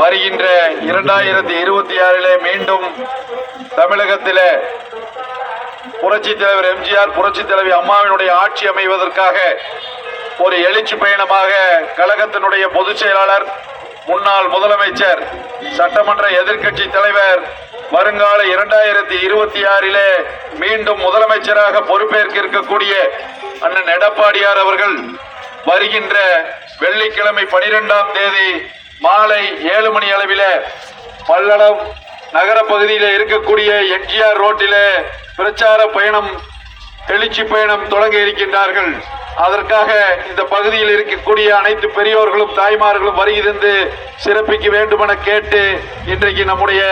வருகின்ற இரண்டாயிரத்தி இருபத்தி ஆறிலே மீண்டும் தமிழகத்திலே புரட்சி தலைவர் எம்ஜிஆர் புரட்சி தலைவி அம்மாவினுடைய ஆட்சி அமைவதற்காக ஒரு எழுச்சி பயணமாக கழகத்தினுடைய பொதுச் செயலாளர் முன்னாள் முதலமைச்சர் சட்டமன்ற எதிர்க்கட்சி தலைவர் வருங்கால இரண்டாயிரத்தி இருபத்தி ஆறிலே மீண்டும் முதலமைச்சராக பொறுப்பேற்க இருக்கக்கூடிய அண்ணன் எடப்பாடியார் அவர்கள் வருகின்ற வெள்ளிக்கிழமை பனிரெண்டாம் தேதி மாலை ஏழு மணி அளவில் பல்லடம் நகர பகுதியில் இருக்கக்கூடிய எம்ஜிஆர் ரோட்டில் பிரச்சார பயணம் எழுச்சி பயணம் தொடங்க இருக்கின்றார்கள். அதற்காக இந்த பகுதியில் இருக்கக்கூடிய அனைத்து பெரியோர்களும் தாய்மார்களும் வருகிறந்து சிறப்பிக்க வேண்டுமென கேட்டு இன்றைக்கு நம்முடைய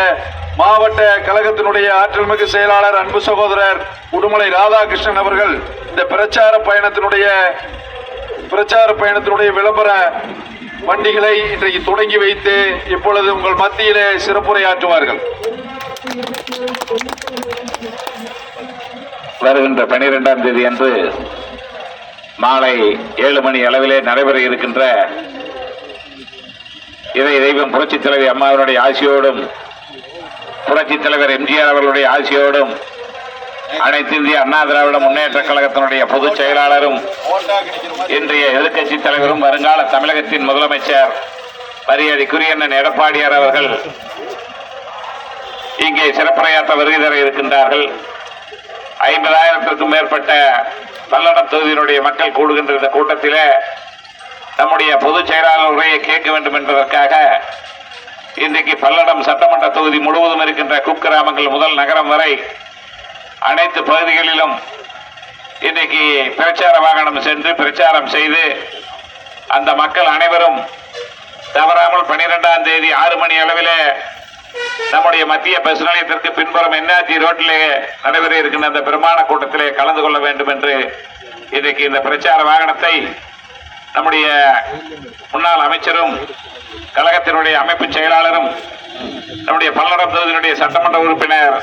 மாவட்ட கழகத்தினுடைய ஆற்றல் மிகு செயலாளர் அன்பு சகோதரர் உடுமலை ராதாகிருஷ்ணன் அவர்கள் இந்த பிரச்சார பயணத்தினுடைய பிரச்சார பயணத்தினுடைய விளம்பர வண்டிகளை இன்றைக்கு தொடங்கி வைத்து இப்பொழுது உங்கள் மத்தியிலே சிறப்புரையாற்றுவார்கள். வருகின்ற பனிரெண்டாம் தேதி அன்று மாலை ஏழு மணி அளவிலே நடைபெற இருக்கின்ற இதை தெய்வம் புரட்சித் தலைவி அம்மாவினுடைய ஆசியோடும் புரட்சித் தலைவர் எம்ஜிஆர் அவர்களுடைய ஆசியோடும் அனைத்து இந்திய அண்ணா திராவிட முன்னேற்ற கழகத்தினுடைய பொதுச் செயலாளரும் இன்றைய எதிர்க்கட்சி தலைவரும் வருங்கால தமிழகத்தின் முதலமைச்சர் மரியாதைக்குரிய அண்ணன் எடப்பாடியார் அவர்கள் இங்கே சிறப்புரையாற்ற வருகை தர இருக்கின்றார்கள். ஐம்பதாயிரத்திற்கும் மேற்பட்ட பல்லடம் தொகுதியினுடைய மக்கள் கூடுகின்ற இந்த கூட்டத்திலே நம்முடைய பொதுச் செயலாளர் உரையை கேட்க வேண்டும் என்பதற்காக இன்றைக்கு பல்லடம் சட்டமன்ற தொகுதி முழுவதும் இருக்கின்ற குக்கிராமங்கள் முதல் நகரம் வரை அனைத்து பகுதிகளிலும் இன்றைக்கு பிரச்சார வாகனம் சென்று பிரச்சாரம் செய்து அந்த மக்கள் அனைவரும் தவறாமல் பனிரெண்டாம் தேதி ஆறு மணி அளவிலே நம்முடைய மத்திய பஸ் நிலையத்திற்கு பின்புறம் என்ஆர்ஜி ரோட்டிலே நடைபெற இருக்கின்ற அந்த பிரமாண கூட்டத்திலே கலந்து கொள்ள வேண்டும் என்று இன்றைக்கு இந்த பிரச்சார வாகனத்தை நம்முடைய முன்னாள் அமைச்சரும் கழகத்தினுடைய அமைப்பு செயலாளரும் நம்முடைய பல்லடம் தொகுதியினுடைய சட்டமன்ற உறுப்பினர்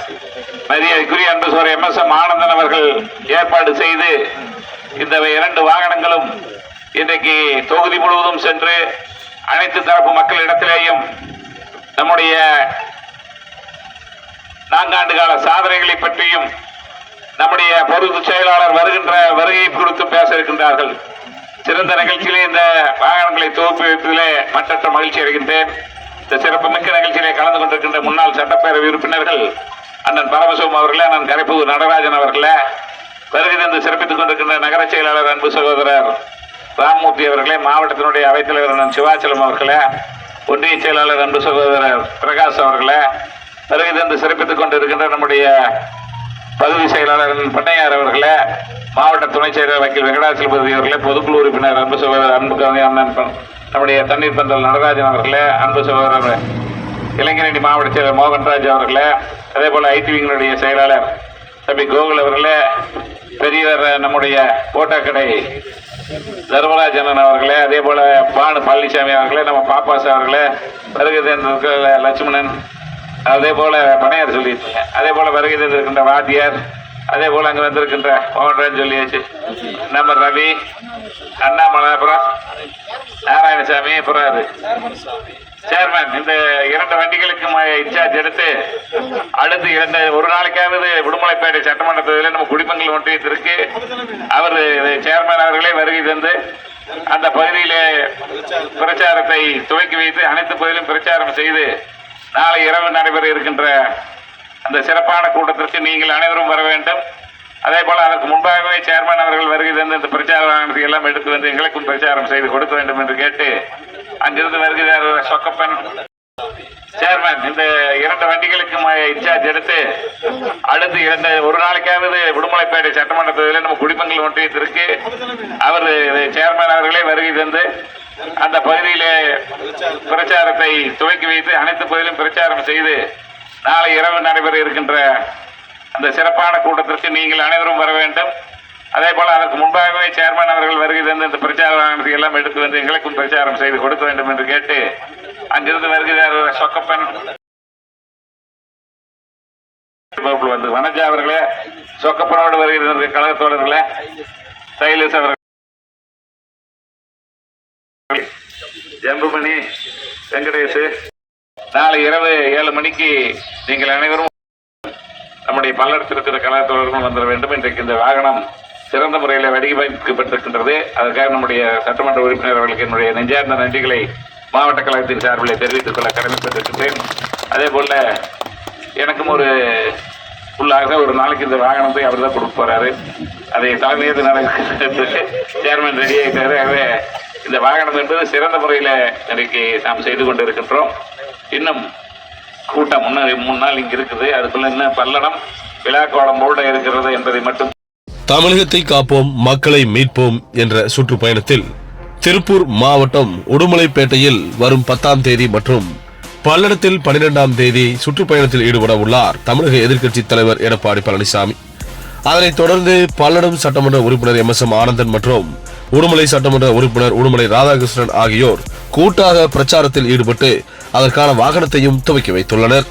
மரியாதைக்குரிய அன்பு சோர் எம் எஸ் எம் ஆனந்தன் அவர்கள் ஏற்பாடு செய்து இந்த இரண்டு வாகனங்களும் இன்றைக்கு தொகுதி முழுவதும் சென்று அனைத்து தரப்பு மக்களிடத்திலேயும் நம்முடைய நான்காண்டு கால சாதனைகளை பற்றியும் நம்முடைய பொறுப்பு செயலாளர் வருகின்ற வருகை குறித்து பேச இருக்கின்றார்கள். சிறந்த நிகழ்ச்சியிலே இந்த வாகனங்களை தொகுப்பி வைப்பதிலே மற்றற்ற மகிழ்ச்சி அடைகின்றேன். இந்த சிறப்பு மிக்க நிகழ்ச்சியிலே கலந்து கொண்டிருக்கின்ற முன்னாள் சட்டப்பேரவை உறுப்பினர்கள் அண்ணன் பரமசிவம் அவர்களே அண்ணன் கரைப்பூர் நடராஜன் அவர்களே வருகை தந்து சிறப்பித்துக் கொண்டிருக்கின்ற நகர செயலாளர் அன்பு சகோதரர் ராமமூர்த்தி அவர்களே மாவட்டத்தினுடைய அவைத்தலைவர் அண்ணன் சிவாச்சலம் அவர்களே ஒன்றிய செயலாளர் அன்பு சகோதரர் பிரகாஷ் அவர்களே வருகை தந்து சிறப்பித்துக் கொண்டிருக்கின்ற நம்முடைய பகுதி செயலாளர் பண்ணையார் அவர்களே மாவட்ட துணை செயலர் வக்கீல் வெங்கடாச்சலபதி அவர்களே பொதுக்குழு உறுப்பினர் அன்பு சகோதரர் அன்பு கவிஞ அண்ணன் நம்முடைய தண்ணீர் பந்தல் நடராஜன் அவர்களே அன்பு சகோதரர் இளைஞரணி மாவட்ட செயலர் மோகன்ராஜ் அவர்களே அதே போல ஐடிவிங்களுடைய செயலாளர் தம்பி கோகுல் அவர்களே பெரியவர் நம்முடைய போட்டாக்கடை தர்மராஜனன் அவர்களே அதே போல பானு பழனிசாமி அவர்களே நம்ம பாப்பாஸ் அவர்களே வருகை தந்திருக்கிற லட்சுமணன் அதே போல பனையார் சொல்லியிருக்கீங்க அதே போல வருகை தந்திருக்கின்ற வாத்தியார் அதே போல அங்க வந்திருக்கின்ற மோகன்ராஜ் சொல்லியாச்சு. நம்ம ரவி அண்ணாமலை அப்புறம் நாராயணசாமி யாரு? சேர்மன் இந்த இரண்டு வண்டிகளுக்கு இன்சார்ஜ் எடுத்து அடுத்து இரண்டு ஒரு நாளைக்காவது விடுமலைப்பேட்டை சட்டமன்ற தொகுதியில் நம்ம குடிமங்கல் ஒன்றியத்திற்கு அவர் சேர்மன் அவர்களே வருகை தந்து அந்த பகுதியிலே பிரச்சாரத்தை துவக்கி வைத்து அனைத்து பகுதியிலும் பிரச்சாரம் செய்து நாளை இரவு நடைபெற இருக்கின்ற அந்த சிறப்பான கூட்டத்திற்கு நீங்கள் அனைவரும் வர வேண்டும். அதே போல அதற்கு முன்பாகவே சேர்மன் அவர்கள் வருகை தந்து இந்த பிரச்சார வாகனத்தை எல்லாம் எடுத்து வந்து எங்களுக்கும் பிரச்சாரம் செய்து கொடுக்க வேண்டும் என்று கேட்டு அங்கிருந்து வருகிறார் சொக்கப்பன். சேர்மன் இந்த இரண்டு வண்டிகளுக்கு இன்சார்ஜ் எடுத்து அடுத்து இரண்டு ஒரு நாளைக்காவது விடுமலைப்பேட்டை சட்டமன்ற தொகுதியில் நம்ம குடிமங்கள் ஒன்றியத்திற்கு அவர் சேர்மன் அவர்களே வருகை தந்து அந்த பகுதியிலே பிரச்சாரத்தை துவக்கி வைத்து அனைத்து பகுதியிலும் பிரச்சாரம் செய்து நாளை இரவு நடைபெற இருக்கின்ற அந்த சிறப்பான கூட்டத்திற்கு நீங்கள் அனைவரும் வர வேண்டும். அதே போல அதற்கு முன்பாகவே சேர்மன் அவர்கள் வருகை தந்து இந்த பிரச்சார வாகனத்தை எல்லாம் எடுத்து வந்து எங்களுக்கும் பிரச்சாரம் செய்து கொடுக்க வேண்டும் என்று கேட்டு அங்கிருந்து வருகிறார் சொக்கப்பன். வந்து வனஜா அவர்களே சொக்கப்பனோடு வருகிற கழக தோழர்களே சைலேஷ் அவர்கள். ஜம்புமணி வெங்கடேஷ் நாளை இரவு ஏழு மணிக்கு நீங்கள் அனைவரும் நம்முடைய பல்லடத்தில் இருக்கிற கலாச்சாரம் வந்துட வேண்டும். இன்றைக்கு இந்த வாகனம் சிறந்த முறையில் வடிவமைக்கப்பட்டிருக்கின்றது அதற்காக நம்முடைய சட்டமன்ற உறுப்பினர்களுக்கு என்னுடைய நெஞ்சார்ந்த நன்றிகளை மாவட்ட கழகத்தின் சார்பில் தெரிவித்துக் கொள்ள கடமைப்பட்டிருக்கின்றேன் அதே போல எனக்கும் ஒரு உள்ளாக ஒரு நாளைக்கு இந்த வாகனத்தை அவர் தான் கொடுக்க போறாரு. அதை தலைமையது நடக்கிறது சேர்மன் ரெடி ஆகிட்டாரு ஆகவே இந்த வாகனம் என்பது சிறந்த முறையில் இன்றைக்கு நாம் செய்து கொண்டிருக்கின்றோம். இன்னும் கூட்டம் முன்னாடி மூணு நாள் இங்க இருக்குது. அதுக்குள்ள இன்னும் பல்லடம் விழாக்கோளம் போட இருக்கிறது என்பதை மட்டும் தமிழகத்தை காப்போம் மக்களை மீட்போம் என்ற சுற்றுப்பயணத்தில் திருப்பூர் மாவட்டம் உடுமலைப்பேட்டையில் வரும் பத்தாம் தேதி மற்றும் பல்லடத்தில் பனிரெண்டாம் தேதி சுற்றுப்பயணத்தில் ஈடுபட உள்ளார் தமிழக எதிர்க்கட்சி தலைவர் எடப்பாடி பழனிசாமி. அதனைத் தொடர்ந்து பல்லடம் சட்டமன்ற உறுப்பினர் எம் எஸ் எம் ஆனந்தன் மற்றும் உடுமலை சட்டமன்ற உறுப்பினர் உடுமலை ராதாகிருஷ்ணன் ஆகியோர் கூட்டாக பிரச்சாரத்தில் ஈடுபட்டு அதற்கான வாகனத்தையும் துவக்கி வைத்துள்ளனர்.